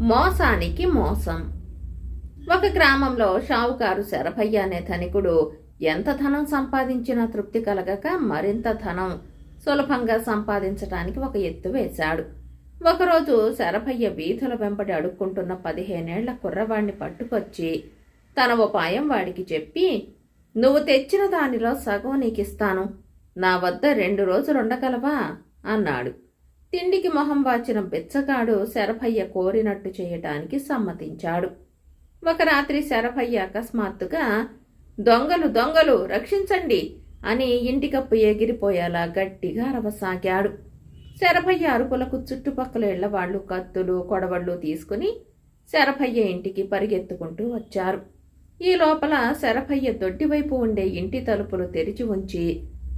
మోసానికి మోసం. ఒక గ్రామంలో షావుకారు శరభయ్య అనే ధనికుడు ఎంత ధనం సంపాదించినా తృప్తి కలగక మరింత ధనం సులభంగా సంపాదించడానికి ఒక ఎత్తు వేశాడు. ఒకరోజు శరభయ్య వీధుల వెంబడి అడుక్కుంటున్న పదిహేనేళ్ళ కుర్రవాణ్ణి పట్టుకొచ్చి తన ఉపాయం వాడికి చెప్పి నువ్వు తెచ్చిన దానిలో సగం నీకిస్తాను. నా వద్ద రెండు రోజులుండగలవా? అన్నాడు. తిండికి మొహం వాచిన బిచ్చగాడు శరభయ్య కోరినట్టు చేయటానికి సమ్మతించాడు. ఒక రాత్రి శరభయ్య అకస్మాత్తుగా దొంగలు దొంగలు రక్షించండి అని ఇంటికప్పు ఎగిరిపోయేలా గట్టిగా అరవసాగాడు. శరభయ్య అరుపులకు చుట్టుపక్కల ఇళ్ళ వాళ్ళు కత్తులు కొడవళ్ళు తీసుకుని శరభయ్య ఇంటికి పరిగెత్తుకుంటూ వచ్చారు. ఈ లోపల శరభయ్య దొడ్డివైపు ఉండే ఇంటి తలుపులు తెరిచి ఉంచి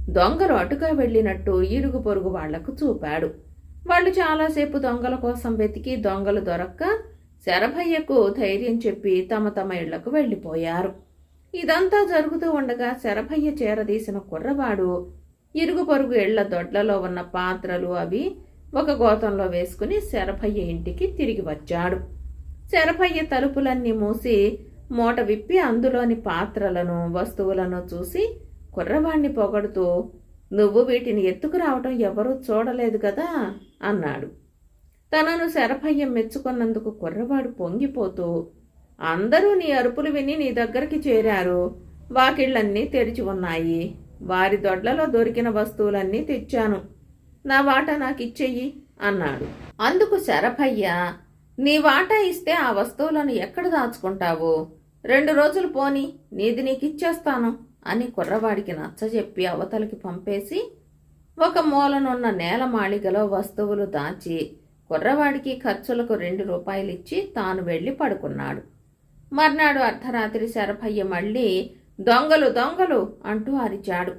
దొంగలు అటుగా వెళ్ళినట్టు ఇరుగు పొరుగు వాళ్ళకు చూపాడు. వాళ్ళు చాలాసేపు దొంగల కోసం వెతికి దొంగలు దొరక్క శరభయ్యకు ధైర్యం చెప్పి తమ తమ ఇళ్ళకు వెళ్ళిపోయారు. ఇదంతా జరుగుతూ ఉండగా శరభయ్య చేరదీసిన కుర్రవాడు ఇరుగు పొరుగు ఇళ్ళ దొడ్లలో ఉన్న పాత్రలు అవి ఒక గోతంలో వేసుకుని శరభయ్య ఇంటికి తిరిగి వచ్చాడు. శరభయ్య తలుపులన్నీ మూసి మూట విప్పి అందులోని పాత్రలను వస్తువులను చూసి కుర్రవాణ్ణి పొగడుతూ నువ్వు వీటిని ఎత్తుకురావటం ఎవరూ చూడలేదు కదా అన్నాడు. తనను శరభయ్య మెచ్చుకున్నందుకు కుర్రవాడు పొంగిపోతూ అందరూ నీ అరుపులు విని నీ దగ్గరికి చేరారు. వాకిళ్ళన్నీ తెరిచి ఉన్నాయి. వారి దొడ్లలో దొరికిన వస్తువులన్నీ తెచ్చాను. నా వాటా నాకు ఇచ్చేయి అన్నాడు. అందుకు శరభయ్య నీ వాటా ఇస్తే ఆ వస్తువులను ఎక్కడ దాచుకుంటావు? రెండు రోజులు పోని నీది నీకు ఇచ్చేస్తాను అని కుర్రవాడికి నచ్చజెప్పి అవతలికి పంపేసి ఒక మూలనున్న నేల మాళిగలో వస్తువులు దాచి కుర్రవాడికి ఖర్చులకు రెండు రూపాయలు ఇచ్చి తాను వెళ్ళి పడుకున్నాడు. మర్నాడు అర్ధరాత్రి శరభయ్య మళ్ళీ దొంగలు దొంగలు అంటూ అరిచాడు.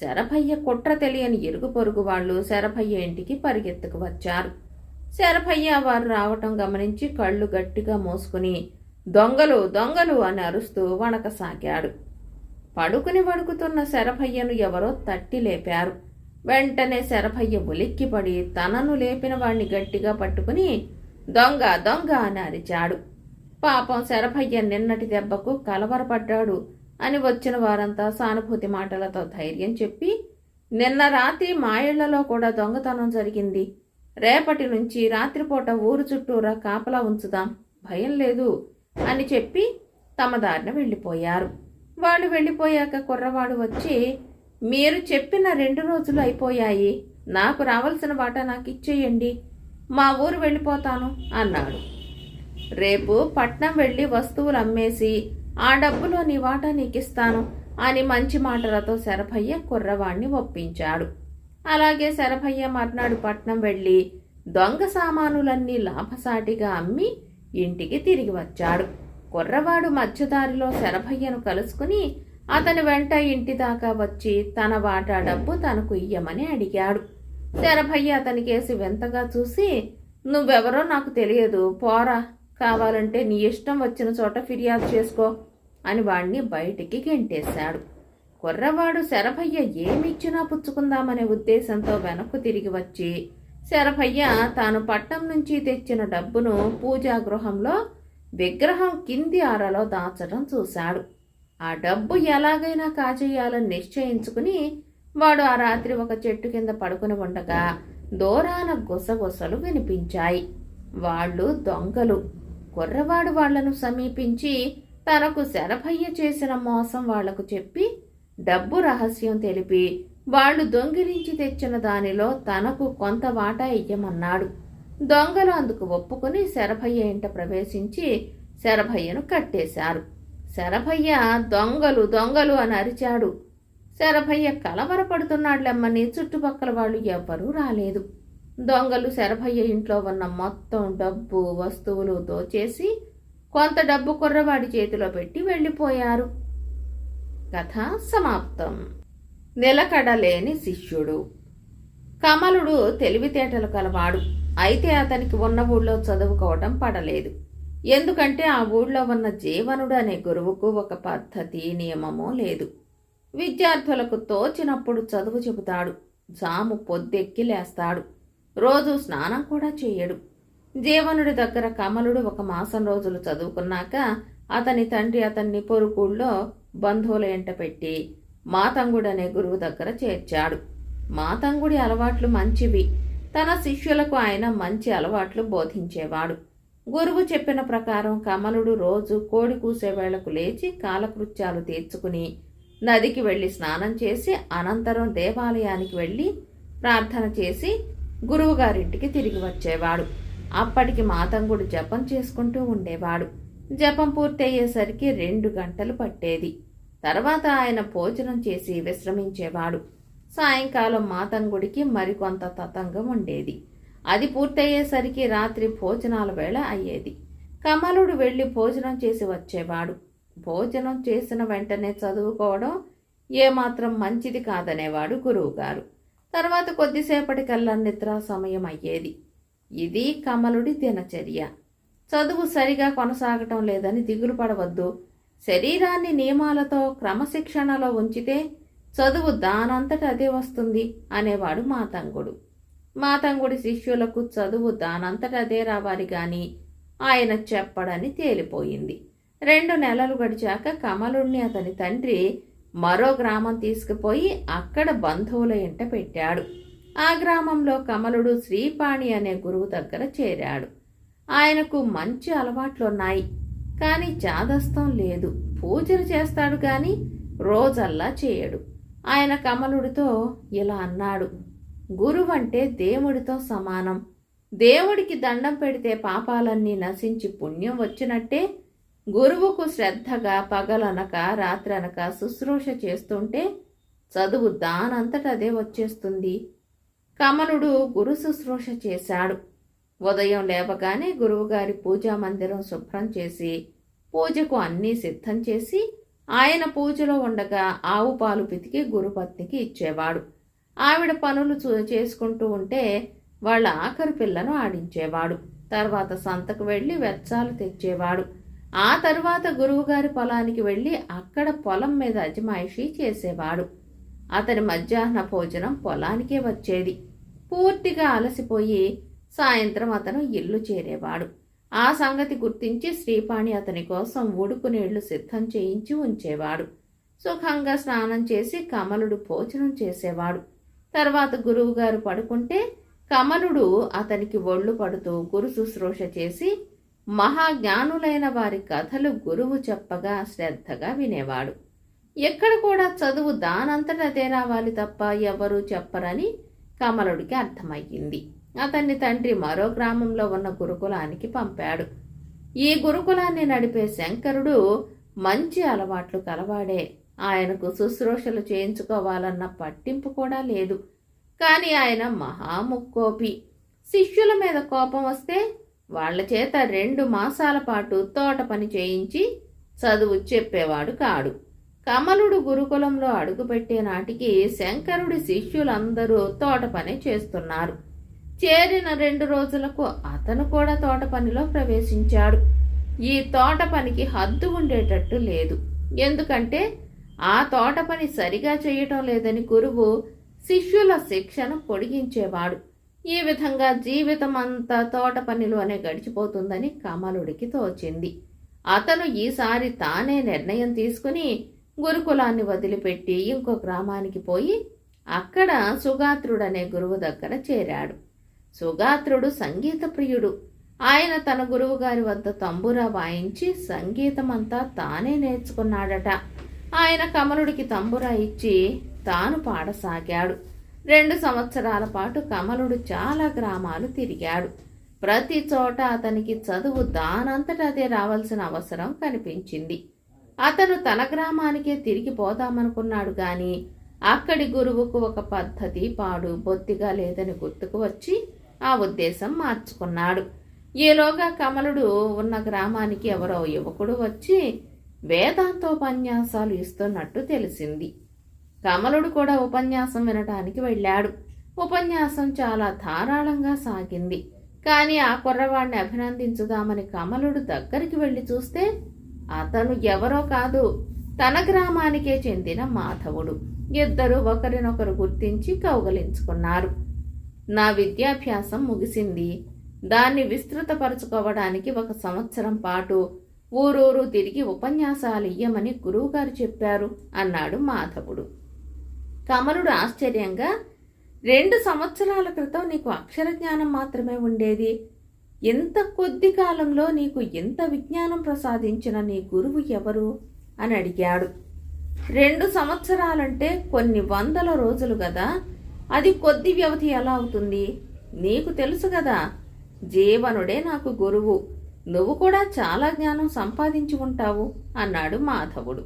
శరభయ్య కుట్ర తెలియని ఇరుగు పొరుగు వాళ్ళు శరభయ్య ఇంటికి పరిగెత్తుకు వచ్చారు. శరభయ్య వారు రావటం గమనించి కళ్ళు గట్టిగా మోసుకుని దొంగలు దొంగలు అని అరుస్తూ వణకసాగాడు. పడుకుని వణుకుతున్న శరభయ్యను ఎవరో తట్టి లేపారు. వెంటనే శరభయ్య ఉలిక్కిపడి తనను లేపిన వాణ్ణి గట్టిగా పట్టుకుని దొంగ దొంగ అని అరిచాడు. పాపం శరభయ్య నిన్నటి దెబ్బకు కలవరపడ్డాడు అని వచ్చిన వారంతా సానుభూతి మాటలతో ధైర్యం చెప్పి నిన్న రాత్రి మా ఇళ్ళలో కూడా దొంగతనం జరిగింది. రేపటి నుంచి రాత్రిపూట ఊరు చుట్టూరా కాపలా ఉంచుదాం. భయం లేదు అని చెప్పి తమ దారిన వెళ్ళిపోయారు. వాళ్ళు వెళ్ళిపోయాక కుర్రవాడు వచ్చి మీరు చెప్పిన రెండు రోజులు అయిపోయాయి. నాకు రావాల్సిన వాటా నాకు ఇచ్చేయండి. మా ఊరు వెళ్ళిపోతాను అన్నాడు. రేపు పట్నం వెళ్ళి వస్తువులు అమ్మేసి ఆ డబ్బులో నీ వాటా నీకిస్తాను అని మంచి మాటలతో శరభయ్య కుర్రవాణ్ణి ఒప్పించాడు. అలాగే శరభయ్య మర్నాడు పట్నం వెళ్ళి దొంగ సామానులన్నీ లాభసాటిగా అమ్మి ఇంటికి తిరిగి వచ్చాడు. కుర్రవాడు మధ్యదారిలో శరభయ్యను కలుసుకుని అతని వెంట ఇంటి దాకా వచ్చి తన వాటా డబ్బు తనకు ఇయ్యమని అడిగాడు. శరభయ్య అతనికేసి వింతగా చూసి నువ్వెవరో నాకు తెలియదు పోరా. కావాలంటే నీ ఇష్టం వచ్చిన చోట ఫిర్యాదు చేసుకో అని వాణ్ణి బయటికి గెంటేశాడు. కుర్రవాడు శరభయ్య ఏమిచ్చినా పుచ్చుకుందామనే ఉద్దేశంతో వెనక్కు తిరిగి వచ్చి శరభయ్య తాను పట్టం నుంచి తెచ్చిన డబ్బును పూజా గృహంలో విగ్రహం కింది అరలో దాచడం చూశాడు. ఆ డబ్బు ఎలాగైనా కాజేయాలని నిశ్చయించుకుని వాడు ఆ రాత్రి ఒక చెట్టు కింద పడుకుని ఉండగా దూరాన గుసగుసలు వినిపించాయి. వాళ్ళు దొంగలు. కుర్రవాడు వాళ్ళను సమీపించి తనకు శరభయ్య చేసిన మోసం వాళ్ళకు చెప్పి డబ్బు రహస్యం తెలిపి వాళ్ళు దొంగిలించి తెచ్చిన దానిలో తనకు కొంత వాటా ఇయ్యమన్నాడు. దొంగలు అందుకు ఒప్పుకుని శరభయ్య ఇంట ప్రవేశించి శరభయ్యను కట్టేశారు. శరభయ్య దొంగలు దొంగలు అని అరిచాడు. శరభయ్య కలవరపడుతున్నాడులెమ్మని చుట్టుపక్కల వాళ్ళు ఎవ్వరూ రాలేదు. దొంగలు శరభయ్య ఇంట్లో ఉన్న మొత్తం డబ్బు వస్తువులు దోచేసి కొంత డబ్బు కుర్రవాడి చేతిలో పెట్టి వెళ్ళిపోయారు. కథ సమాప్తం. నిలకడలేని శిష్యుడు. కమలుడు తెలివితేటలు కలవాడు. అయితే అతనికి ఉన్న ఊళ్ళో చదువుకోవటం పడలేదు. ఎందుకంటే ఆ ఊళ్ళో ఉన్న జీవనుడు అనే గురువుకు ఒక పద్ధతి నియమము లేదు. విద్యార్థులకు తోచినప్పుడు చదువు చెబుతాడు. జాము పొద్దెక్కి లేస్తాడు. రోజు స్నానం కూడా చేయడు. జీవనుడి దగ్గర కమలుడు ఒక మాసం రోజులు చదువుకున్నాక అతని తండ్రి అతన్ని పొరుకూళ్ళో బంధువుల ఎంట పెట్టి మాతంగుడు అనే గురువు దగ్గర చేర్చాడు. మాతంగుడి అలవాట్లు మంచివి. తన శిష్యులకు ఆయన మంచి అలవాట్లు బోధించేవాడు. గురువు చెప్పిన ప్రకారం కమలుడు రోజు కోడి కూసే వేళకు లేచి కాలకృత్యాలు తీర్చుకుని నదికి వెళ్ళి స్నానం చేసి అనంతరం దేవాలయానికి వెళ్ళి ప్రార్థన చేసి గురువుగారింటికి తిరిగి వచ్చేవాడు. అప్పటికి మాతంగుడు జపం చేసుకుంటూ ఉండేవాడు. జపం పూర్తయ్యేసరికి రెండు గంటలు పట్టేది. తర్వాత ఆయన భోజనం చేసి విశ్రమించేవాడు. సాయంకాలం మాతంగుడికి మరికొంత తతంగం ఉండేది. అది పూర్తయ్యేసరికి రాత్రి భోజనాల వేళ అయ్యేది. కమలుడు వెళ్ళి భోజనం చేసి వచ్చేవాడు. భోజనం చేసిన వెంటనే చదువుకోవడం ఏమాత్రం మంచిది కాదనేవాడు గురువుగారు. తర్వాత కొద్దిసేపటికల్లా నిద్ర సమయం అయ్యేది. ఇది కమలుడి దినచర్య. చదువు సరిగా కొనసాగటం లేదని దిగులు పడవద్దు. శరీరాన్ని నియమాలతో క్రమశిక్షణలో ఉంచితే చదువు దానంతట అదే వస్తుంది అనేవాడు మాతంగుడు. మాతంగుడి శిష్యులకు చదువు దానంతట అదే రావాలి గాని ఆయన చెప్పడని తేలిపోయింది. రెండు నెలలు గడిచాక కమలుణ్ణి అతని తండ్రి మరో గ్రామం తీసుకుపోయి అక్కడ బంధువుల ఇంట పెట్టాడు. ఆ గ్రామంలో కమలుడు శ్రీపాణి అనే గురువు దగ్గర చేరాడు. ఆయనకు మంచి అలవాట్లున్నాయి కానీ చాదస్తం లేదు. పూజలు చేస్తాడు కానీ రోజల్లా చేయడు. ఆయన కమలుడితో ఇలా అన్నాడు గురువంటే దేవుడితో సమానం. దేవుడికి దండం పెడితే పాపాలన్నీ నశించి పుణ్యం వచ్చినట్టే గురువుకు శ్రద్ధగా పగలనక రాత్రనక శుశ్రూష చేస్తుంటే చదువు దానంతట అదే వచ్చేస్తుంది. కమలుడు గురు శుశ్రూష చేశాడు. ఉదయం లేవగానే గురువుగారి పూజా మందిరం శుభ్రం చేసి పూజకు అన్నీ సిద్ధం చేసి ఆయన పూజలో ఉండగా ఆవు పాలు పితికి గురుపత్నికి ఇచ్చేవాడు. ఆవిడ పనులు చూ- చేసుకుంటూ ఉంటే వాళ్ళ ఆఖరి పిల్లను ఆడించేవాడు. తర్వాత సంతకు వెళ్ళి వెచ్చాలు తెచ్చేవాడు. ఆ తరువాత గురువుగారి పొలానికి వెళ్ళి అక్కడ పొలం మీద అజమాయిషీ చేసేవాడు. అతని మధ్యాహ్న భోజనం పొలానికే వచ్చేది. పూర్తిగా అలసిపోయి సాయంత్రం అతను ఇల్లు చేరేవాడు. ఆ సంగతి గుర్తించి శ్రీపాణి అతని కోసం ఉడుకు నీళ్ళు సిద్ధం చేయించి ఉంచేవాడు. సుఖంగా స్నానం చేసి కమలుడు భోజనం చేసేవాడు. తర్వాత గురువుగారు పడుకుంటే కమలుడు అతనికి ఒళ్ళు పడుతూ గురు శుశ్రూష చేసి మహాజ్ఞానులైన వారి కథలు గురువు చెప్పగా శ్రద్ధగా వినేవాడు. ఎక్కడ కూడా చదువు దానంతట అదే రావాలి తప్ప ఎవరూ చెప్పరని కమలుడికి అర్థమయ్యింది. అతన్ని తండ్రి మరో గ్రామంలో ఉన్న గురుకులానికి పంపాడు. ఈ గురుకులాన్ని నడిపే శంకరుడు మంచి అలవాట్లు కలవాడే. ఆయనకు శుశ్రూషలు చేయించుకోవాలన్న పట్టింపు కూడా లేదు. కానీ ఆయన మహాముక్కోపి శిష్యుల మీద కోపం వస్తే వాళ్ళ చేత రెండు మాసాల పాటు తోట పని చేయించి చదువు చెప్పేవాడు కాడు. కమలుడు గురుకులంలో అడుగుపెట్టే నాటికి శంకరుడి శిష్యులందరూ తోట పని చేస్తున్నారు. చేరిన రెండు రోజులకు అతను కూడా తోట పనిలో ప్రవేశించాడు. ఈ తోట పనికి హద్దు ఉండేటట్టు లేదు. ఎందుకంటే ఆ తోట పని సరిగా చేయటం లేదని గురువు శిష్యుల శిక్షను పొడిగించేవాడు. ఈ విధంగా జీవితం అంతా తోట పనిలోనే గడిచిపోతుందని కమలుడికి తోచింది. అతను ఈసారి తానే నిర్ణయం తీసుకుని గురుకులాన్ని వదిలిపెట్టి ఇంకో గ్రామానికి పోయి అక్కడ సుగాత్రుడనే గురువు దగ్గర చేరాడు. సుగాత్రుడు సంగీత ప్రియుడు ఆయన తన గురువుగారి వద్ద తంబురా వాయించి సంగీతమంతా తానే నేర్చుకున్నాడట. ఆయన కమలుడికి తంబురా ఇచ్చి తాను పాడసాగాడు. రెండు సంవత్సరాల పాటు కమలుడు చాలా గ్రామాలు తిరిగాడు. ప్రతి చోట అతనికి చదువు దానంతట అదే రావాల్సిన అవసరం కనిపించింది. అతను తన గ్రామానికే తిరిగి పోదామనుకున్నాడు గాని అక్కడి గురువుకు ఒక పద్ధతి పాడు బొత్తిగా లేదని గుర్తుకు వచ్చి ఆ ఉద్దేశం మార్చుకున్నాడు. ఈలోగా కమలుడు ఉన్న గ్రామానికి ఎవరో యువకుడు వచ్చి వేదాంతోపన్యాసాలు ఇస్తున్నట్టు తెలిసింది. కమలుడు కూడా ఉపన్యాసం వినటానికి వెళ్ళాడు. ఉపన్యాసం చాలా ధారాళంగా సాగింది. కానీ ఆ కుర్రవాడిని అభినందించుదామని కమలుడు దగ్గరికి వెళ్ళి చూస్తే అతను ఎవరో కాదు తన గ్రామానికే చెందిన మాధవుడు. ఇద్దరు ఒకరినొకరు గుర్తించి కౌగలించుకున్నారు. నా విద్యాభ్యాసం ముగిసింది. దాన్ని విస్తృతపరచుకోవడానికి ఒక సంవత్సరం పాటు ఊరూరు తిరిగి ఉపన్యాసాలు ఇయ్యమని గురువుగారు చెప్పారు అన్నాడు మాధవుడు. కమలుడు ఆశ్చర్యంగా రెండు సంవత్సరాల క్రితం నీకు అక్షర జ్ఞానం మాత్రమే ఉండేది. ఎంత కొద్ది కాలంలో నీకు ఎంత విజ్ఞానం ప్రసాదించిన నీ గురువు ఎవరు? అని అడిగాడు. రెండు సంవత్సరాలంటే కొన్ని వందల రోజులు కదా అది కొద్ది వ్యవధి ఎలా అవుతుంది? నీకు తెలుసు కదా జీవనుడే నాకు గురువు. నువ్వు కూడా చాలా జ్ఞానం సంపాదించి ఉంటావు అన్నాడు మాధవుడు.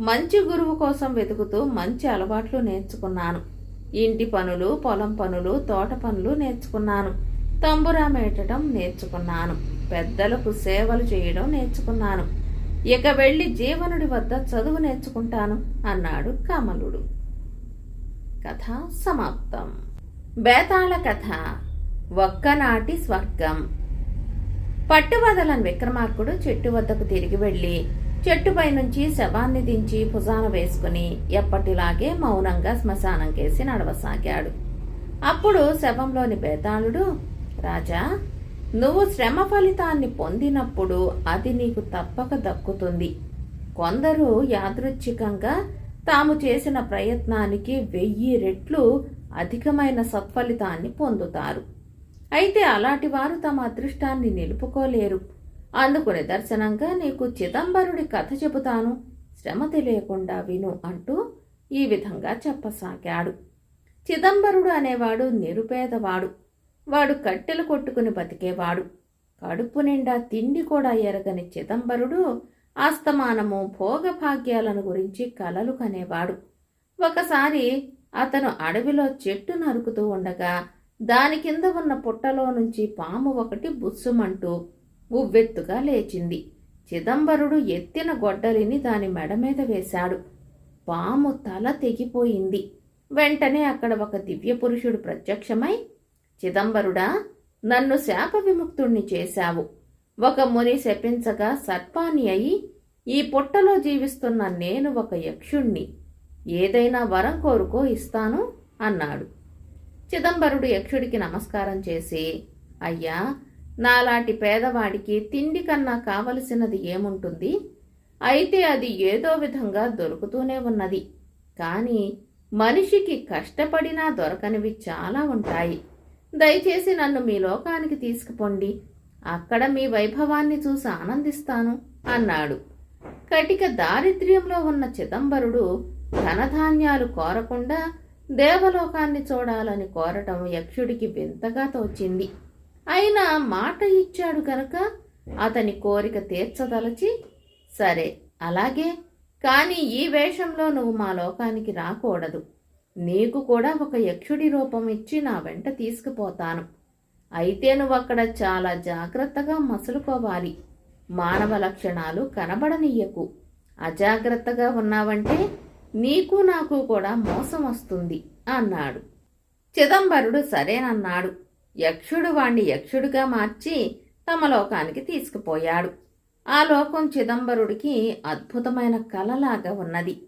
మంచి గురువు కోసం వెతుకుతూ మంచి అలవాట్లు నేర్చుకున్నాను. ఇంటి పనులు పొలం పనులు తోట పనులు నేర్చుకున్నాను. తంబురా మేటడం నేర్చుకున్నాను. పెద్దలకు సేవలు చేయడం నేర్చుకున్నాను. ఇక వెళ్ళి జీవనుడి వద్ద చదువు నేర్చుకుంటాను అన్నాడు కమలుడు. కథ సమాప్తం. బేతాళ కథ ఒక్కనాటి స్వర్గం. పట్టువదలని విక్రమార్కుడు చెట్టు వద్దకు తిరిగి వెళ్ళి చెట్టుపై నుంచి శవాన్ని దించి భుజాన వేసుకుని ఎప్పటిలాగే మౌనంగా శ్మశానం కేసి నడవసాగాడు. అప్పుడు శవంలోని బేతాళుడు రాజా నువ్వు శ్రమ ఫలితాన్ని పొందినప్పుడు అది నీకు తప్పక దక్కుతుంది. కొందరు యాదృచ్ఛికంగా తాము చేసిన ప్రయత్నానికి వెయ్యి రెట్లు అధికమైన సత్ఫలితాన్ని పొందుతారు. అయితే అలాంటి వారు తమ అదృష్టాన్ని నిలుపుకోలేరు. అందుకు నిదర్శనంగా నీకు చిదంబరుడి కథ చెబుతాను. శ్రమ తెలియకుండా విను అంటూ ఈ విధంగా చెప్పసాగాడు. చిదంబరుడు అనేవాడు నిరుపేదవాడు. వాడు కట్టెలు కొట్టుకుని బతికేవాడు. కడుపు నిండా తిండి కూడా ఎరగని చిదంబరుడు ఆస్తమానము భోగభాగ్యాలను గురించి కలలు కనేవాడు. ఒకసారి అతను అడవిలో చెట్టు నరుకుతూ ఉండగా దాని కింద ఉన్న పుట్టలో నుంచి పాము ఒకటి బుస్సుమంటూ ఉవ్వెత్తుగా లేచింది. చిదంబరుడు ఎత్తిన గొడ్డలిని దాని మెడ మీద వేశాడు. పాము తల తెగిపోయింది. వెంటనే అక్కడ ఒక దివ్య పురుషుడు ప్రత్యక్షమై చిదంబరుడా నన్ను శాప విముక్తుణ్ణి చేశావు. ఒక ముని శపించగా సర్పాన్ని అయి ఈ పుట్టలో జీవిస్తున్న నేను ఒక యక్షుణ్ణి. ఏదైనా వరం కోరుకో ఇస్తాను అన్నాడు. చిదంబరుడు యక్షుడికి నమస్కారం చేసి అయ్యా నాలాంటి పేదవాడికి తిండి కన్నా కావలసినది ఏముంటుంది? అయితే అది ఏదో విధంగా దొరుకుతూనే ఉన్నది. కానీ మనిషికి కష్టపడినా దొరకనివి చాలా ఉంటాయి. దయచేసి నన్ను మీ లోకానికి తీసుకుపోండి. అక్కడ మీ వైభవాన్ని చూసి ఆనందిస్తాను అన్నాడు. కటిక దారిద్ర్యంలో ఉన్న చిదంబరుడు ధనధాన్యాలు కోరకుండా దేవలోకాన్ని చూడాలని కోరటం యక్షుడికి వింతగా తోచింది. అయినా మాట ఇచ్చాడు కనుక అతని కోరిక తీర్చదలచి సరే అలాగే కానీ ఈ వేషంలో నువ్వు మా లోకానికి రాకూడదు. నీకు కూడా ఒక యక్షుడి రూపం ఇచ్చి నా వెంట తీసుకుపోతాను. అయితే నువ్వు అక్కడ చాలా జాగ్రత్తగా మసులుకోవాలి. మానవ లక్షణాలు కనబడనీయకు. అజాగ్రత్తగా ఉన్నావంటే నీకు నాకు కూడా మోసం వస్తుంది అన్నాడు. చిదంబరుడు సరేనన్నాడు. యక్షుడు వాణ్ణి యక్షుడిగా మార్చి తమ లోకానికి తీసుకుపోయాడు. ఆ లోకం చిదంబరుడికి అద్భుతమైన కలలాగా ఉన్నది.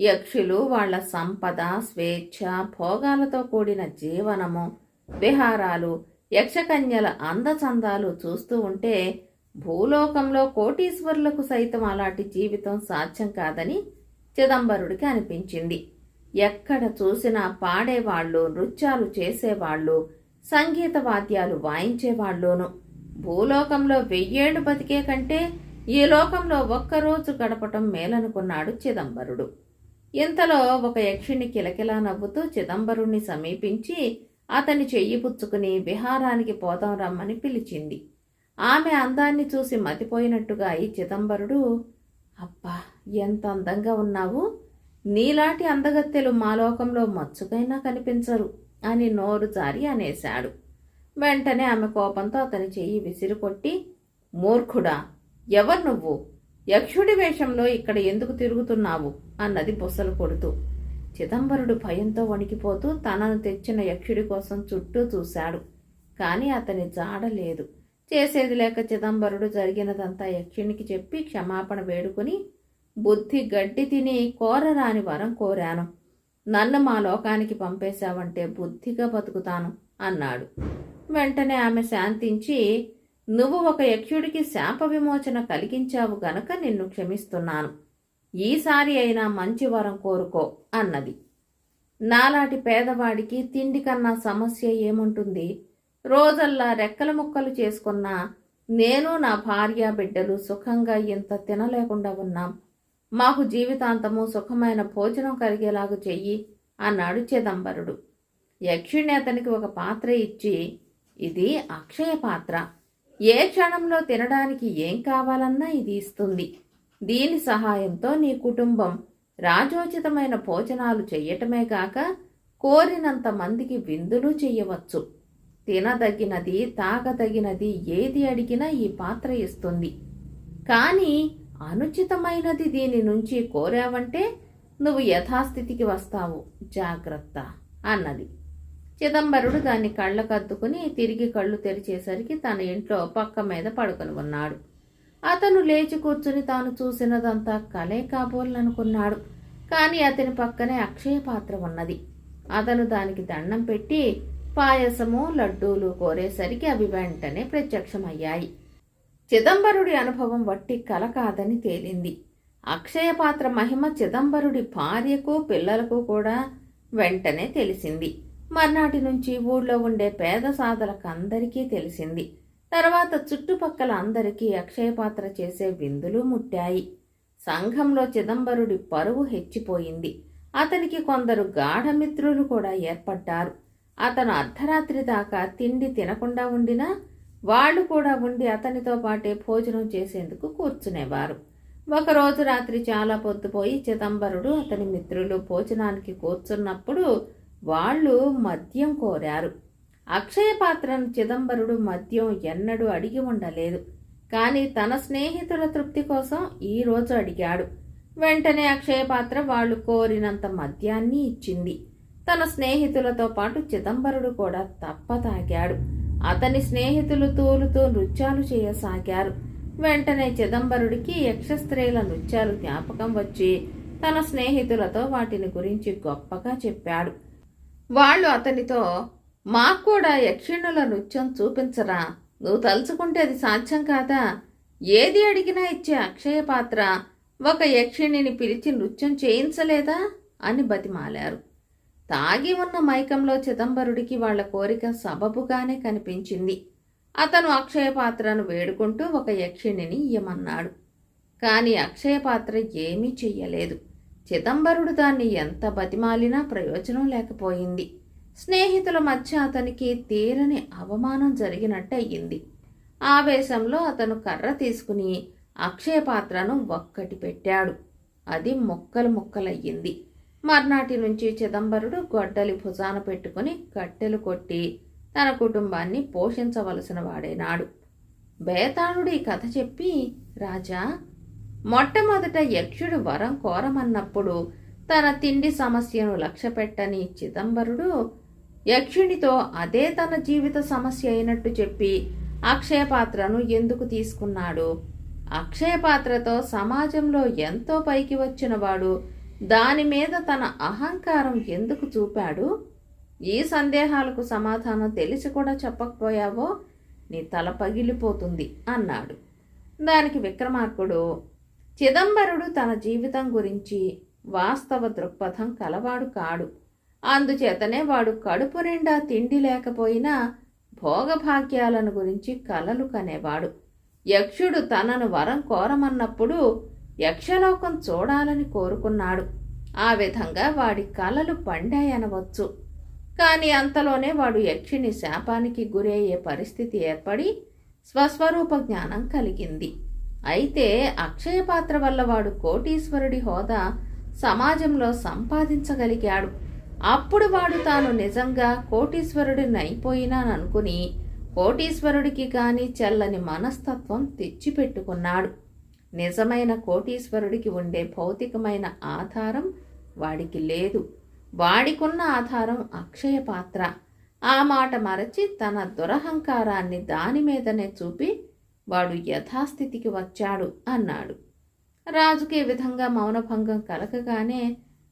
యక్షులు వాళ్ళ సంపద స్వేచ్ఛ భోగాలతో కూడిన జీవనము విహారాలు యక్షకన్యల అందచందాలు చూస్తూ ఉంటే భూలోకంలో కోటీశ్వరులకు సైతం అలాంటి జీవితం సాధ్యం కాదని చిదంబరుడికి అనిపించింది. ఎక్కడ చూసినా పాడేవాళ్ళు నృత్యాలు చేసేవాళ్ళు సంగీత వాద్యాలు వాయించేవాళ్ళును. భూలోకంలో వెయ్యేళ్ళు బతికే కంటే ఈ లోకంలో ఒక్కరోజు గడపటం మేలనుకున్నాడు చిదంబరుడు. ఇంతలో ఒక యక్షిణి కిలకిలా నవ్వుతూ చిదంబరుణ్ణి సమీపించి అతని చెయ్యి పుచ్చుకుని విహారానికి పోతాం రమ్మని పిలిచింది. ఆమె అందాన్ని చూసి మతిపోయినట్టుగా ఈ చిదంబరుడు అబ్బా ఎంత అందంగా ఉన్నావు. నీలాంటి అందగత్తెలు మా లోకంలో మచ్చుకైనా కనిపించరు అని నోరు జారి అనేశాడు. వెంటనే ఆమె కోపంతో అతని చెయ్యి విసిరికొట్టి మూర్ఖుడా ఎవరు నువ్వు? యక్షుడి వేషంలో ఇక్కడ ఎందుకు తిరుగుతున్నావు? అన్నది బుసలు కొడుతూ చిదంబరుడు భయంతో వణికిపోతూ తనను తెచ్చిన యక్షుడి కోసం చుట్టూ చూశాడు. కాని అతని జాడ లేదు. చేసేది లేక చిదంబరుడు జరిగినదంతా యక్షునికి చెప్పి క్షమాపణ వేడుకుని బుద్ధి గడ్డి తిని కోరరాని వరం కోరాను. నన్ను మా లోకానికి పంపేశావంటే బుద్ధిగా బతుకుతాను అన్నాడు. వెంటనే ఆమె శాంతించి నువ్వు ఒక యక్షుడికి శాప విమోచన కలిగించావు గనక నిన్ను క్షమిస్తున్నాను. ఈసారి అయినా మంచి వరం కోరుకో అన్నది. నాలాటి పేదవాడికి తిండి కన్నా సమస్య ఏముంటుంది? రోజల్లా రెక్కల ముక్కలు చేసుకున్నా నేను నా భార్య బిడ్డలు సుఖంగా ఇంత తినలేకుండా ఉన్నాం. మాకు జీవితాంతము సుఖమైన భోజనం కలిగేలాగా చెయ్యి అన్నాడు చిదంబరుడు. యక్షిణి అతనికి ఒక పాత్ర ఇచ్చి ఇది అక్షయ పాత్ర. ఏ క్షణంలో తినడానికి ఏం కావాలన్నా ఇది ఇస్తుంది. దీని సహాయంతో నీ కుటుంబం రాజోచితమైన భోజనాలు చెయ్యటమే కాక కోరినంత మందికి విందులు చెయ్యవచ్చు తినదగినది తాగదగినది ఏది అడిగినా ఈ పాత్ర ఇస్తుంది. కానీ అనుచితమైనది దీని నుంచి కోరావంటే నువ్వు యథాస్థితికి వస్తావు. జాగ్రత్త అన్నది. చిదంబరుడు దాన్ని కళ్ళకద్దుకుని తిరిగి కళ్ళు తెరిచేసరికి తన ఇంట్లో పక్క మీద పడుకొని ఉన్నాడు. అతను లేచి కూర్చుని తాను చూసినదంతా కలే కాబోలనుకున్నాడు కానీ అతని పక్కనే అక్షయ పాత్ర ఉన్నది. అతను దానికి దండం పెట్టి పాయసము లడ్డూలు కోరేసరికి అవి వెంటనే ప్రత్యక్షమయ్యాయి. చిదంబరుడి అనుభవం వట్టి కల కాదని తేలింది. అక్షయ పాత్ర మహిమ చిదంబరుడి భార్యకు పిల్లలకు కూడా వెంటనే తెలిసింది. మర్నాటి నుంచి ఊళ్ళో ఉండే పేద సాధలకందరికీ తెలిసింది. తర్వాత చుట్టుపక్కల అందరికీ అక్షయపాత్ర చేసే విందులు ముట్టాయి. సంఘంలో చిదంబరుడి పరువు హెచ్చిపోయింది. అతనికి కొందరు గాఢమిత్రులు కూడా ఏర్పడ్డారు. అతను అర్ధరాత్రి దాకా తిండి తినకుండా ఉండినా వాళ్ళు కూడా ఉండి అతనితో పాటే భోజనం చేసేందుకు కూర్చునేవారు. ఒకరోజు రాత్రి చాలా పొద్దుపోయి చిదంబరుడు అతని మిత్రులు భోజనానికి కూర్చున్నప్పుడు వాళ్ళు మద్యం కోరారు. అక్షయపాత్రను చిదంబరుడు మద్యం ఎన్నడూ అడిగి ఉండలేదు. కానీ తన స్నేహితుల తృప్తి కోసం ఈరోజు అడిగాడు. వెంటనే అక్షయపాత్ర వాళ్ళు కోరినంత మద్యాన్ని ఇచ్చింది. తన స్నేహితులతో పాటు చిదంబరుడు కూడా తప్ప తాగాడు అతని స్నేహితులు తూలుతూ నృత్యాలు చేయసాగారు. వెంటనే చిదంబరుడికి యక్షస్త్రీల నృత్యాలు జ్ఞాపకం వచ్చి తన స్నేహితులతో వాటిని గురించి గొప్పగా చెప్పాడు. వాళ్ళు అతనితో మాకు కూడా యక్షిణుల నృత్యం చూపించరా? నువ్వు తలుచుకుంటే అది సాధ్యం కాదా? ఏది అడిగినా ఇచ్చే అక్షయ పాత్ర. ఒక యక్షిణిని పిలిచి నృత్యం చేయించలేదా? అని బతిమాలారు. తాగి ఉన్న మైకంలో చిదంబరుడికి వాళ్ళ కోరిక సబబుగానే కనిపించింది. అతను అక్షయ పాత్రను వేడుకుంటూ ఒక యక్షిణిని ఇయ్యమన్నాడు. కానీ అక్షయ పాత్ర ఏమీ చెయ్యలేదు. చిదంబరుడు దాన్ని ఎంత బతిమాలినా ప్రయోజనం లేకపోయింది. స్నేహితుల మధ్య అతనికి తీరని అవమానం జరిగినట్టయింది. ఆవేశంలో అతను కర్ర తీసుకుని అక్షయ పాత్రను ఒక్కటి పెట్టాడు. అది ముక్కలు ముక్కలయ్యింది. మర్నాటి నుంచి చిదంబరుడు గొడ్డలి భుజాన పెట్టుకుని కట్టెలు కొట్టి తన కుటుంబాన్ని పోషించవలసిన వాడైనాడు. బేతాళుడు ఈ కథ చెప్పి రాజా మొట్టమొదట యక్షుడు వరం కోరమన్నప్పుడు తన తిండి సమస్యను లక్ష్యపెట్టని చిదంబరుడు యక్షునితో అదే తన జీవిత సమస్య అయినట్టు చెప్పి అక్షయపాత్రను ఎందుకు తీసుకున్నాడు? అక్షయపాత్రతో సమాజంలో ఎంతో పైకి వచ్చినవాడు దాని మీద తన అహంకారం ఎందుకు చూపాడు? ఈ సందేహాలకు సమాధానం తెలిసి కూడా చెప్పకపోయావో? నీ తల పగిలిపోతుంది అన్నాడు. దానికి విక్రమార్కుడు చిదంబరుడు తన జీవితం గురించి వాస్తవ దృక్పథం కలవాడు కాడు. అందుచేతనే వాడు కడుపు నిండా తిండి లేకపోయినా భోగభాగ్యాలను గురించి కలలు కనేవాడు. యక్షుడు తనను వరం కోరమన్నప్పుడు యక్షలోకం చూడాలని కోరుకున్నాడు. ఆ విధంగా వాడి కలలు పండాయనవచ్చు. కానీ అంతలోనే వాడు యక్షిని శాపానికి గురయ్యే పరిస్థితి ఏర్పడి స్వస్వరూప జ్ఞానం కలిగింది. అయితే అక్షయ పాత్ర వల్ల వాడు కోటీశ్వరుడి హోదా సమాజంలో సంపాదించగలిగాడు. అప్పుడు వాడు తాను నిజంగా కోటీశ్వరుడిని అయిపోయినాననుకుని కోటీశ్వరుడికి కాని చెల్లని మనస్తత్వం తెచ్చిపెట్టుకున్నాడు. నిజమైన కోటీశ్వరుడికి ఉండే భౌతికమైన ఆధారం వాడికి లేదు. వాడికున్న ఆధారం అక్షయ పాత్ర ఆ మాట మరచి తన దురహంకారాన్ని దాని మీదనే చూపి వాడు యథాస్థితికి వచ్చాడు అన్నాడు. రాజుకి విధంగా మౌనభంగం కలగగానే